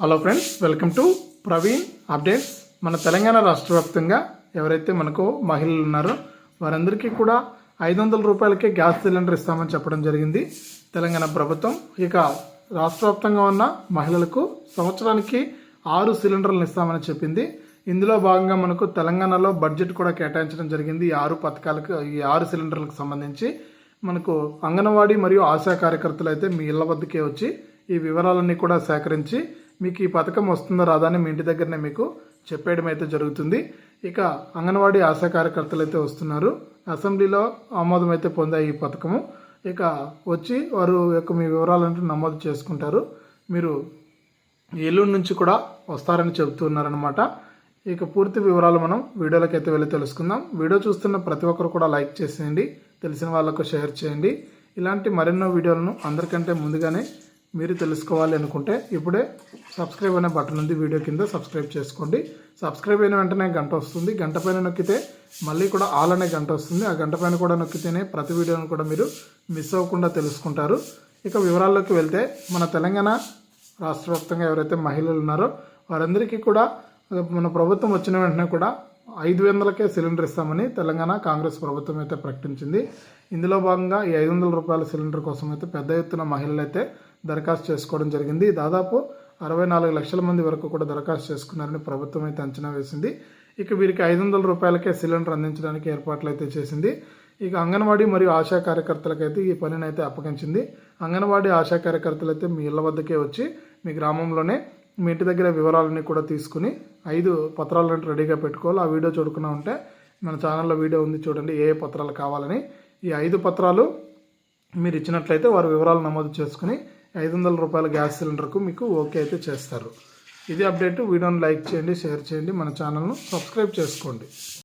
Hello friends welcome to Praveen updates మన తెలంగాణ రాష్ట్ర వ్యాప్తంగా ఎవరైతే మనకు మహిళలు ఉన్నారో వారందరికీ కూడా ఐదు వందల రూపాయలకే గ్యాస్ సిలిండర్ ఇస్తామని చెప్పడం జరిగింది. తెలంగాణ ప్రభుత్వం ఇక రాష్ట్ర వ్యాప్తంగా ఉన్న మహిళలకు సంవత్సరానికి ఆరు సిలిండర్లను ఇస్తామని చెప్పింది. ఇందులో భాగంగా మనకు తెలంగాణలో బడ్జెట్ కూడా కేటాయించడం జరిగింది. ఈ ఆరు పథకాలకు ఈ ఆరు సిలిండర్లకు సంబంధించి మనకు అంగన్వాడీ మరియు ఆశా కార్యకర్తలు అయితే మీ ఇళ్ళ వద్దకే వచ్చి ఈ వివరాలన్నీ కూడా సేకరించి మీకు ఈ పథకం వస్తుందో రాదా అని మీ ఇంటి దగ్గరనే మీకు చెప్పేయడం అయితే జరుగుతుంది. ఇక అంగన్వాడీ ఆశా కార్యకర్తలు అయితే వస్తున్నారు. అసెంబ్లీలో ఆమోదం అయితే పొందాయి ఈ పథకము. ఇక వచ్చి వారు యొక్క మీ వివరాలంటూ నమోదు చేసుకుంటారు. మీరు ఎల్లుండి నుంచి కూడా వస్తారని చెబుతున్నారనమాట ఇక పూర్తి వివరాలు మనం వీడియోలోకి అయితే వెళ్ళి తెలుసుకుందాం. వీడియో చూస్తున్న ప్రతి ఒక్కరు కూడా లైక్ చేసేయండి. తెలిసిన వాళ్ళకు షేర్ చేయండి. ఇలాంటి మరెన్నో వీడియోలను అందరికంటే ముందుగానే మీరు తెలుసుకోవాలి అనుకుంటే ఇప్పుడే సబ్స్క్రైబ్ అనే బటన్ ఉంది వీడియో కింద సబ్స్క్రైబ్ చేసుకోండి. సబ్స్క్రైబ్ అయిన వెంటనే గంట వస్తుంది. గంట పైన నొక్కితే మళ్ళీ కూడా ఆల్ అనే గంట వస్తుంది. ఆ గంట పైన కూడా నొక్కితేనే ప్రతి వీడియోను కూడా మీరు మిస్ అవ్వకుండా తెలుసుకుంటారు. ఇక వివరాల్లోకి వెళ్తే మన తెలంగాణ రాష్ట్ర వ్యాప్తంగా ఎవరైతే మహిళలు ఉన్నారో వారందరికీ కూడా మన ప్రభుత్వం వచ్చిన వెంటనే కూడా ఐదు వందలకే సిలిండర్ ఇస్తామని తెలంగాణ కాంగ్రెస్ ప్రభుత్వం అయితే ప్రకటించింది. ఇందులో భాగంగా ఈ ఐదు వందల రూపాయల సిలిండర్ కోసం అయితే పెద్ద ఎత్తున మహిళలు అయితే దరఖాస్తు చేసుకోవడం జరిగింది. దాదాపు అరవై నాలుగు లక్షల మంది వరకు కూడా దరఖాస్తు చేసుకున్నారని ప్రభుత్వం అయితే అంచనా వేసింది. ఇక వీరికి ఐదు వందల రూపాయలకే సిలిండర్ అందించడానికి ఏర్పాట్లు అయితే చేసింది. ఇక అంగన్వాడీ మరియు ఆశా కార్యకర్తలకైతే ఈ పనిని అయితే అప్పగించింది. అంగన్వాడీ ఆశా కార్యకర్తలు అయితే మీ ఇళ్ళ వద్దకే వచ్చి మీ గ్రామంలోనే మీ ఇంటి దగ్గర వివరాలన్నీ కూడా తీసుకుని ఐదు పత్రాలను రెడీగా పెట్టుకోవాలి. ఆ వీడియో చూడకుండా ఉంటే మన ఛానల్లో వీడియో ఉంది చూడండి ఏ పత్రాలు కావాలని. ఈ ఐదు పత్రాలు మీరు ఇచ్చినట్లయితే వారి వివరాలు నమోదు చేసుకుని ఐదు వందల రూపాయల గ్యాస్ సిలిండర్కు మీకు ఓకే అయితే చేస్తారు. ఇది అప్డేట్. వీడియోని లైక్ చేయండి షేర్ చేయండి. మన ఛానల్ను సబ్స్క్రైబ్ చేసుకోండి.